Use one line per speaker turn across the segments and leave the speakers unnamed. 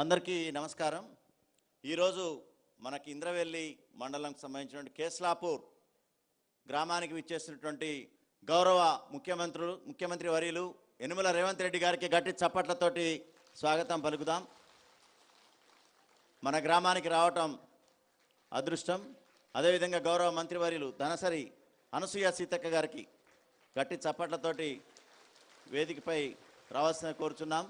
అందరికీ నమస్కారం. ఈరోజు మనకి ఇంద్రవెల్లి మండలంకి సంబంధించినటువంటి కేస్లాపూర్ గ్రామానికి విచ్చేసినటువంటి గౌరవ ముఖ్యమంత్రులు ముఖ్యమంత్రి వర్యులు యనుమల రేవంత్ రెడ్డి గారికి గట్టి చప్పట్లతోటి స్వాగతం పలుకుదాం. మన గ్రామానికి రావటం అదృష్టం. అదేవిధంగా గౌరవ మంత్రివర్యులు ధనసరి అనసూయ సీతక్క గారికి గట్టి చప్పట్లతోటి వేదికపై రావాల్సిన కోరుచున్నాం.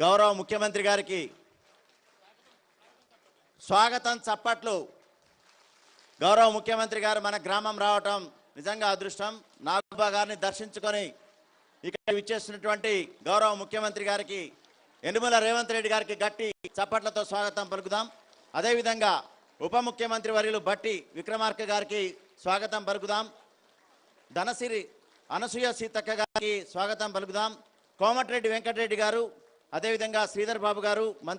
గౌరవ ముఖ్యమంత్రి గారికి స్వాగతం చప్పట్లు. గౌరవ ముఖ్యమంత్రి గారు మన గ్రామం రావటం నిజంగా అదృష్టం. నాగబా గారిని దర్శించుకొని ఇక్కడ విచ్చేస్తున్నటువంటి గౌరవ ముఖ్యమంత్రి గారికి ఎనుమల రేవంత్ రెడ్డి గారికి గట్టి చప్పట్లతో స్వాగతం పలుకుదాం. అదేవిధంగా ఉప ముఖ్యమంత్రి వర్యులు బట్టి విక్రమార్క గారికి స్వాగతం పలుకుదాం. ధనసిరి అనసూయ సీతక్క గారికి స్వాగతం పలుకుదాం. కోమటిరెడ్డి వెంకటరెడ్డి గారు అదేవిధంగా శ్రీధర్ బాబు గారు మంత్రి